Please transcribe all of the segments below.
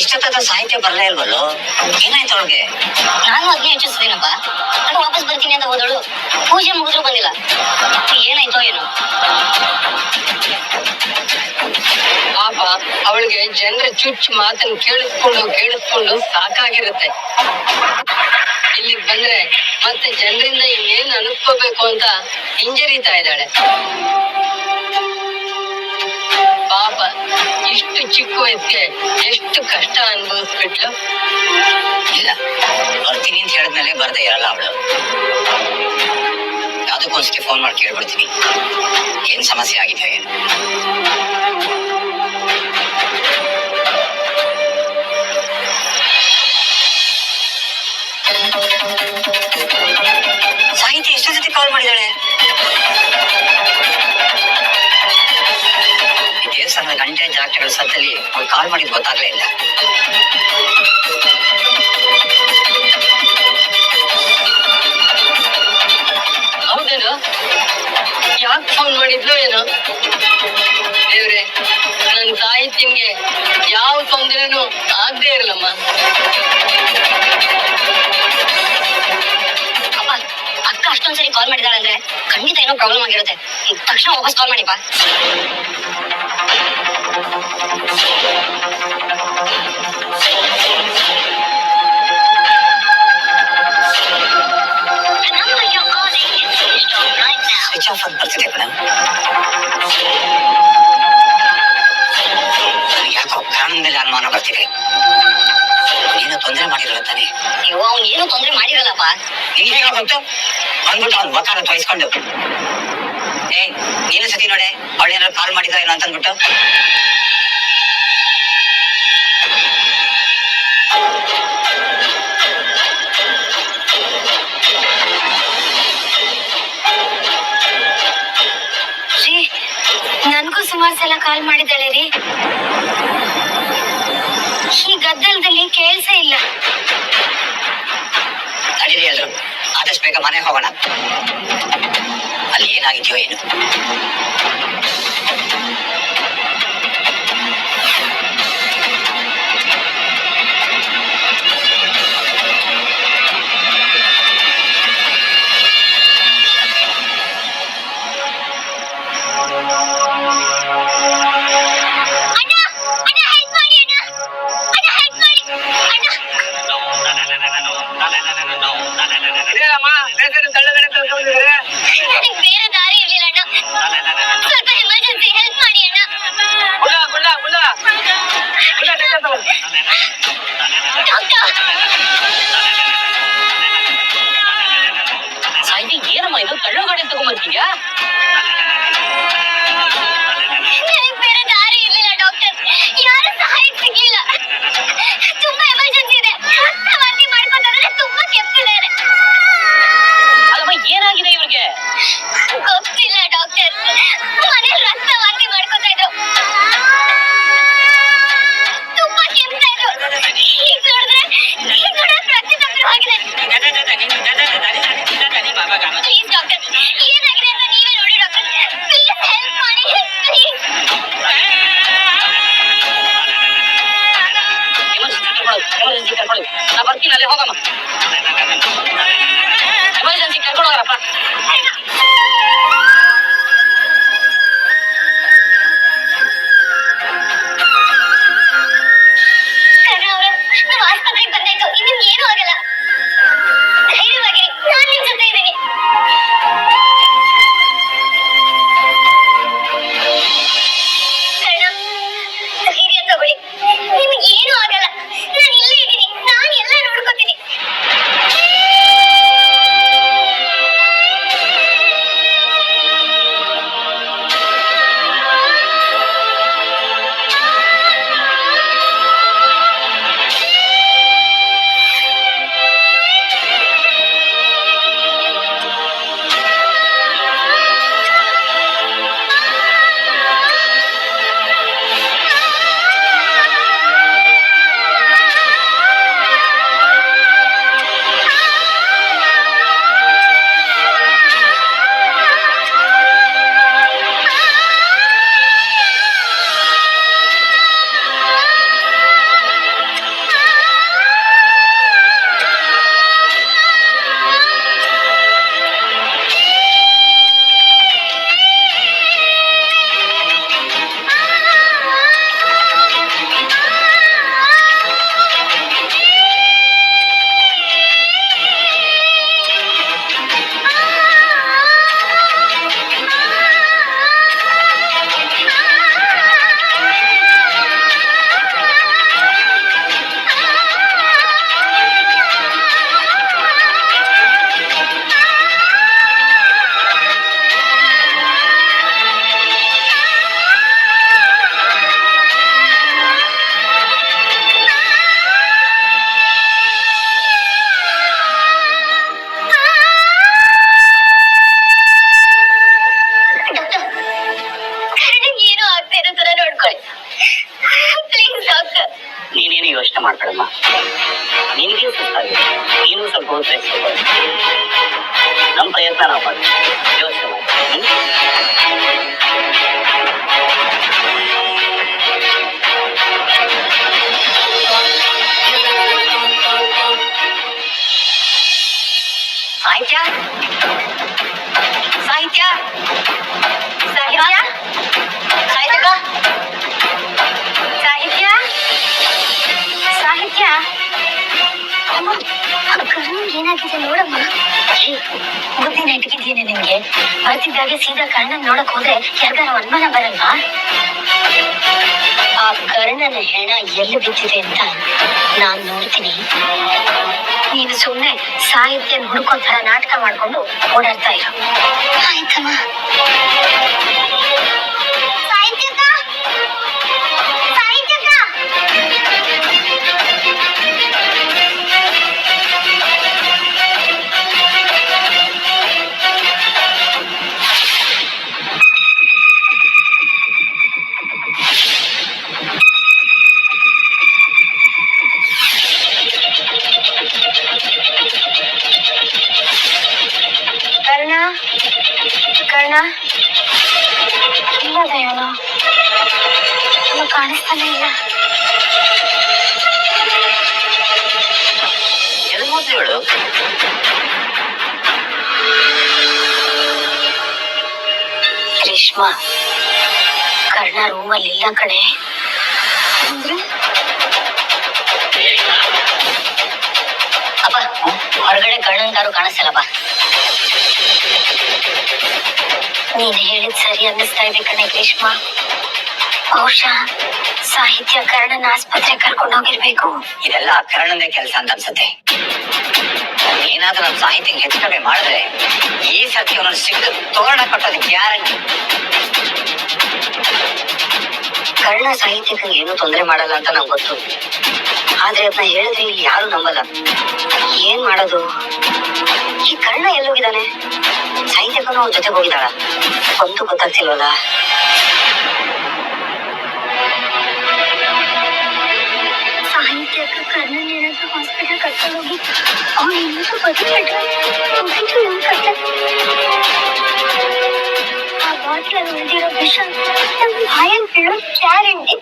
ಸ್ವರೂಪ ಸಾಹಿತ್ಯ ಬರಲೇ ಇಲ್ವಲ್ಲೋ? ಏನಾಯ್ತು ಅವಳಿಗೆ? ನಾನು ಅದನ್ನೇ ಹೆಚ್ಚಿಸ್ತೇನಪ್ಪ ನಾನು ವಾಪಸ್ ಬರ್ತೀನಿ ಅಂತ ಹೋದಳು. ಪೂಜೆ ಮುಗಿದ್ರು ಬಂದಿಲ್ಲ. ಏನಾಯ್ತೋ ಏನು. ಪಾಪ, ಅವಳಿಗೆ ಜನರ ಚುಚ್ಚು ಮಾತನ್ನ ಕೇಳಿಸ್ಕೊಂಡು ಕೇಳಿಸ್ಕೊಂಡು ಸಾಕಾಗಿರುತ್ತೆ. ಇಲ್ಲಿ ಬಂದ್ರೆ ಮತ್ತೆ ಜನರಿಂದ ಇನ್ನೇನು ಅನಿಸ್ಕೋಬೇಕು ಅಂತ ಹಿಂಜರಿತಾ ಇದ್ದಾಳೆ. ಪಾಪ ಇಷ್ಟು ಚಿಕ್ಕ ವಯಸ್ಸಿಗೆ ಎಷ್ಟು ಕಷ್ಟ ಅನುಭವಿಸ್ಬಿಟ್ಲು. ಇಲ್ಲ, ಬರ್ತೀನಿ ಅಂತ ಹೇಳಿದ್ಮೇಲೆ ಬರ್ದೇ ಇರಲ್ಲ ಅವಳು. ಯಾವ್ದಕ್ಕೊಂದ್ಸತಿ ಫೋನ್ ಮಾಡಿ ಕೇಳ್ಬಿಡ್ತೀನಿ. ಏನ್ ಸಮಸ್ಯೆ ಆಗಿದೆ ದೇವಸ್ಥಾನದ ಸತ್ತಲ್ಲಿ ಅವ್ರು ಕಾಲ್ ಮಾಡಿದ್ ಗೊತ್ತಾಗ್ಲೇ ಇಲ್ಲ. ಹೌದೇನು? ಯಾಕೆ ಫೋನ್ ಮಾಡಿದ್ಲು ಏನೋ? ದೇವ್ರೆ, ನನ್ ಸಾಹಿತ್ಯಂಗೆ ಯಾವ ತೊಂದರೆನೂ ಆಗದೆ ಇರಲಮ್ಮ. ಅಕ್ಕ ಅಷ್ಟೊಂದ್ಸರಿ ಕಾಲ್ ಮಾಡಿದಾಳೆ ಅಂದ್ರೆ ಖಂಡಿತ ಏನೋ ಪ್ರಾಬ್ಲಮ್ ಆಗಿರುತ್ತೆ. ತಕ್ಷಣ ವಾಪಸ್ ಕಾಲ್ ಮಾಡಿಪ್ಪ. ಯಾಕೋ ಪ್ರಾಣದ ಮೇಲೆ ಅನುಮಾನ ಬರ್ತಿದೆ ನೀನು ತೊಂದರೆ ಮಾಡಿರಲ್ಲ ತಾನೆ ಅಯ್ಯೋ ಅವ್ನು ಏನು ತೊಂದ್ರೆ ಮಾಡಿರಲ್ಲಪ್ಪ. ನಿಂಗೆ ಹೇಳ್ಬಿಟ್ಟು ಗೊತ್ತು ಬಂದ್ಬಿಟ್ಟು ಅವ್ನ ವಕಾರ ತೊಯಿಸ್ಕೊಂಡು ಏ ನೀನು ಸತಿ ನೋಡೆ ಅವಳೇನಾದ್ರು ಕಾಲ್ ಮಾಡಿದ್ರ ಏನೋ ಅಂತ ಅಂದ್ಬಿಟ್ಟು ರೀ ನನ್ಗೂ ಸುಮಾರು ಸಲ ಕಾಲ್ ಮಾಡಿದ್ದಾಳೆ ರೀ. ಕೇಳ್ಸ ಇಲ್ಲ. ತಡೀರಿ ಎಲ್ರು ಆದಷ್ಟು ಬೇಗ ಮನೆ ಹೋಗೋಣ. ಅಲ್ಲಿ ಏನಾಗಿದೆಯೋ ಏನು? up. ನಮ್ಮ ಪ್ರಯತ್ನ ನಾವು ಮಾಡಿ ಯೋಚನೆ ಮಾಡಿ ಹ್ಮ್? ಸಾಹಿತ್ಯ ಸಾಹಿತ್ಯ ಸಾಹಿತ್ಯ ಸಾಹಿತ್ಯಕ ಸಾಹಿತ್ಯ ಸಾಹಿತ್ಯ ಅಮ್ಮ ಆ ಕರ್ಣಂಗೆ ಏನಾಗಿದೆ ನೋಡಮ್ಮ ಏ, ಬುದ್ಧಿ ನೆಟ್ಗಿದ್ಯೇನೆ ನಿಮ್ಗೆ ಬರ್ತಿದ್ದಾಗೆ ಸೀದಾ ಕರ್ಣನ್ ನೋಡಕ್ ಹೋದ್ರೆ ಯಾರಿಗಾರ ಅನುಮಾನ ಬರಲ್ವಾ? ಆ ಕರ್ಣನ ಹೆಣ ಎಲ್ಲಿ ಬಿದ್ದಿದೆ ಅಂತ ನಾನ್ ನೋಡ್ತೀನಿ. ನೀನು ಸುಮ್ಮನೆ ಸಾಹಿತ್ಯ ಹುಡುಕೋ ತರ ನಾಟಕ ಮಾಡ್ಕೊಂಡು ಓಡಾಡ್ತಾ ಇರು. ಆಯ್ತಮ್ಮ. ಕರ್ಣ ಇಲ್ಲ ಇವನು ಕಾಣಿಸ್ತಾನೆ ಇಲ್ಲ. ರೇಷ್ಮಾ ಕರ್ಣ ರೂಮಲ್ಲಿ ಇಲ್ಲ ಕಣೆ. ಅಪ್ಪ ಹೊರಗಡೆ ಕರ್ಣಂಗಾರು ಕಾಣಿಸಲ್ಲಪ್ಪ ನೀನ್ ಹೇಳಿದ್ ಸರಿ ಅನ್ನಿಸ್ತಾ ಇದೆ ಕಣೆ ಗ್ರೀಷ್ಮ ಬಹುಶಃ ಸಾಹಿತ್ಯ ಕರ್ಣನ ಆಸ್ಪತ್ರೆ ಕರ್ಕೊಂಡು ಹೋಗಿರ್ಬೇಕು. ಇದೆಲ್ಲ ಕರ್ಣನೇ ಕೆಲಸ ಅಂತ ಅನ್ಸುತ್ತೆ. ಏನಾದ್ರೂ ನಮ್ ಸಾಹಿತ್ಯ ಹೆಚ್ಚು ಕಡಿಮೆ ಮಾಡಿದ್ರೆ ಈ ಸತಿ ಅವನ ಸಿಗದು ತೋರಣ ಕಟ್ಟೋದು ಗ್ಯಾರಂಟಿ. ಕರ್ಣ ಸಾಹಿತ್ಯಕ್ಕೆ ಏನು ತೊಂದರೆ ಮಾಡಲ್ಲ ಅಂತ ನಂಗೆ ಗೊತ್ತು. ಆದ್ರೆ ಅದನ್ನ ಹೇಳಿದ್ರೆ ಇಲ್ಲಿ ಯಾರು ನಂಬಲ್ಲ. ಏನ್ ಮಾಡೋದು? ಈ ಕರ್ಣ ಎಲ್ಲೋಗಿದ್ದಾನೆ ಸಾಹಿತ್ಯಕ್ಕೂ ಅವ್ರ ಜೊತೆಗೆ ಹೋಗಿದ್ದಾಳ ಒಂದು ಗೊತ್ತಾಗ್ತಿಲ್ವಲ್ಲ ಸಾಹಿತ್ಯಕ್ಕೆ ಕರ್ಣನ್ ಏನಾದ್ರೂ ಹಾಸ್ಪಿಟಲ್ ಕರ್ಕೊಂಡು ಹೋಗಿ ಅವ್ನು ಏನಾದ್ರೂ ಬದುಕ್ಬಿಟ್ರೆ ಮುಗೀತು ನಮ್ ಕತೆ. ಆ ಬಾಟ್ಲಲ್ಲಿ ಉಳಿದಿರೋ ವಿಷ ನಮ್ ಬಾಯಲ್ಲಿ ಬೀಳೋ ಗ್ಯಾರಂಟಿ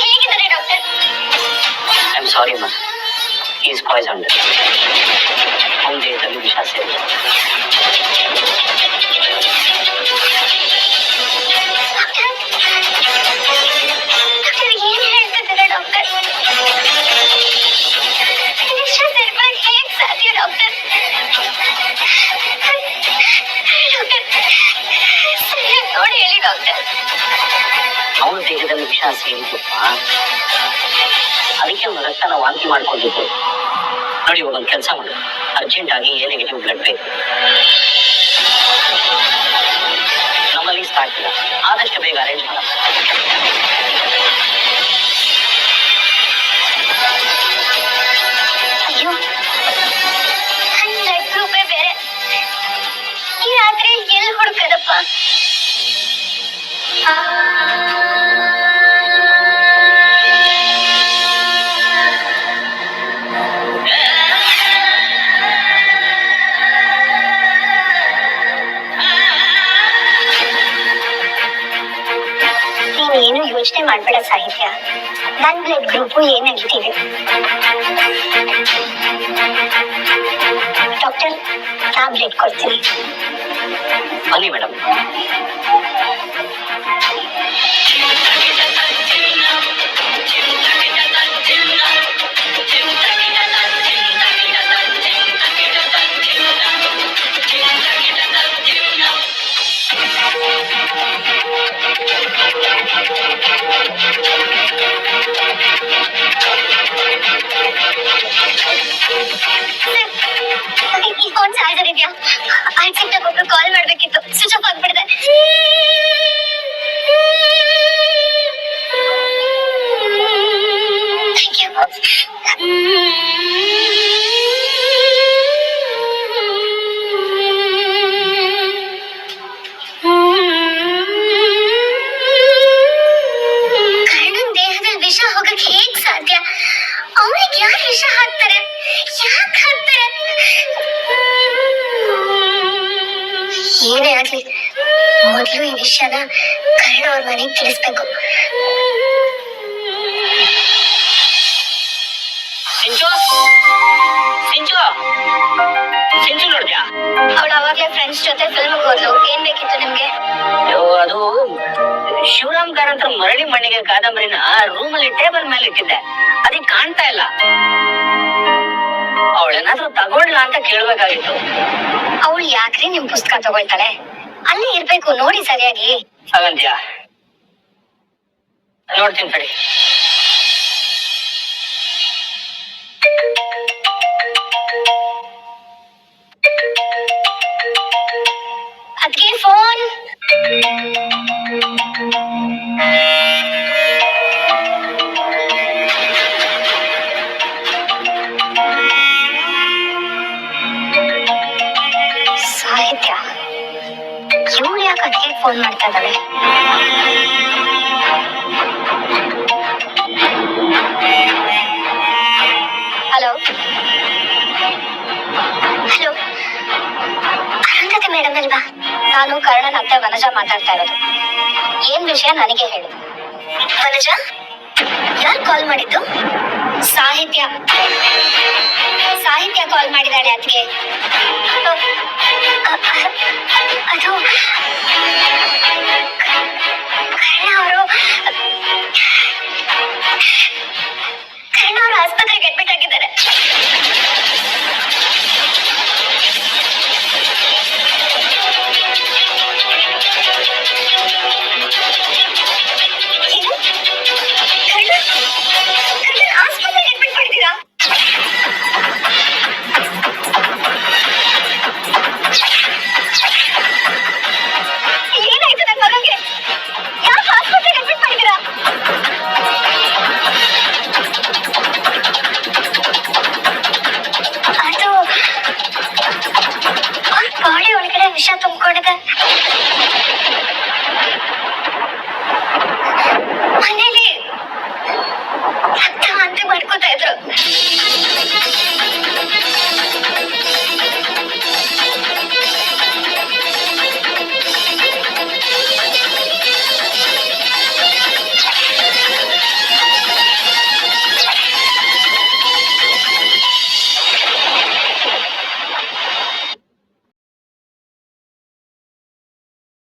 ಹೇಗಿದ್ದಾರೆ ಡಾಕ್ಟರ್ ಐ ಆಮ್ ಸಾರಿ ಅಮ್ಮ ಈಸ್ ಪಾಯ್ಸನ್ ದೇಹದಲ್ಲಿ ವಿಷ ಸೇರಿದ್ದಪ್ಪ ಅದಕ್ಕೆ ಅವನು ರಕ್ತನ ವಾಂತಿ ಮಾಡ್ಕೊಂಡಿದ್ದು ನೋಡಿ ಇವಾಗ ಒಂದು ಕೆಲಸ ಮಾಡು ಅರ್ಜೆಂಟ್ ಆಗಿ ಎ ನೆಗೆಟಿವ್ ಬ್ಲಡ್ ಬೇಕು ನಮ್ಮಲ್ಲಿ ಸ್ಟಾಕ್ ಇಲ್ಲ ಆದಷ್ಟು ಬೇಗ ಅರೇಂಜ್ ಮಾಡ ಅಯ್ಯೋ ಹನ್ನೆರಡು ರೂಪಾಯಿ ಬೇರೆ ಈ ರಾತ್ರಿ ಎಲ್ಲಿ ಹುಡುಕದಪ್ಪ ಮಾಡ್ಬೇಡ ಸಾಹಿತ್ಯ ನನ್ ಬ್ಲಡ್ ಗ್ರೂಪು ಏನಾಗಿದ್ದೀವಿ ಡಾಕ್ಟರ್ ನಾ ಬ್ಲಡ್ ಕೊಡ್ತೀನಿ ಬನ್ನಿ ಮೇಡಮ್ ಮಣ್ಣಿಗೆ ಕಾದಂಬರಿನ ರೂಮ್ ಅಲ್ಲಿ ಟೇಬಲ್ ಮೇಲೆ ಇಟ್ಟಿದ್ದೆ. ಅದಕ್ಕೆ ಕಾಣ್ತಾ ಇಲ್ಲ. ಅವಳೇನಾದ್ರೂ ತಗೊಂಡ್ಲಾ ಅಂತ ಕೇಳ್ಬೇಕಾಗಿತ್ತು. ಅವಳು ಯಾಕ್ರಿ ನಿಮ್ ಪುಸ್ತಕ ತಗೊಳ್ತಾಳೆ? ಅಲ್ಲಿ ಇರ್ಬೇಕು ನೋಡಿ ಸರಿಯಾಗಿ. ಹಾಗಂತ್ಯಾ ನೋಡ್ತೀನಿ ತಡಿ. ಅದಕ್ಕೆ ಫೋನ್ ಮಾಡ್ತಾ ಇದ್ದಾಳೆ ಹಲೋ ಹಲೋ ಅರುಂಧತಿ ಮೇಡಮ್ ಅಲ್ವಾ ನಾನು ಕರ್ಣನ್ ಅತ್ತೆ ವನಜ ಮಾತಾಡ್ತಾ ಇರೋದು. ಏನ್ ವಿಷಯ ನನಗೆ ಹೇಳು. ವನಜ, ಯಾರು ಕಾಲ್ ಮಾಡಿದ್ದು? ಸಾಹಿತ್ಯ. ಸಾಹಿತ್ಯ ಕಾಲ್ ಮಾಡಿದಾಳೆ ಅದಕ್ಕೆ ಅದು ಕರ್ಣ ಅವರು ಕರ್ಣ ಅವರು ಆಸ್ಪತ್ರೆಗೆ ಅಡ್ಮಿಟ್ ಆಗಿದ್ದಾರೆ.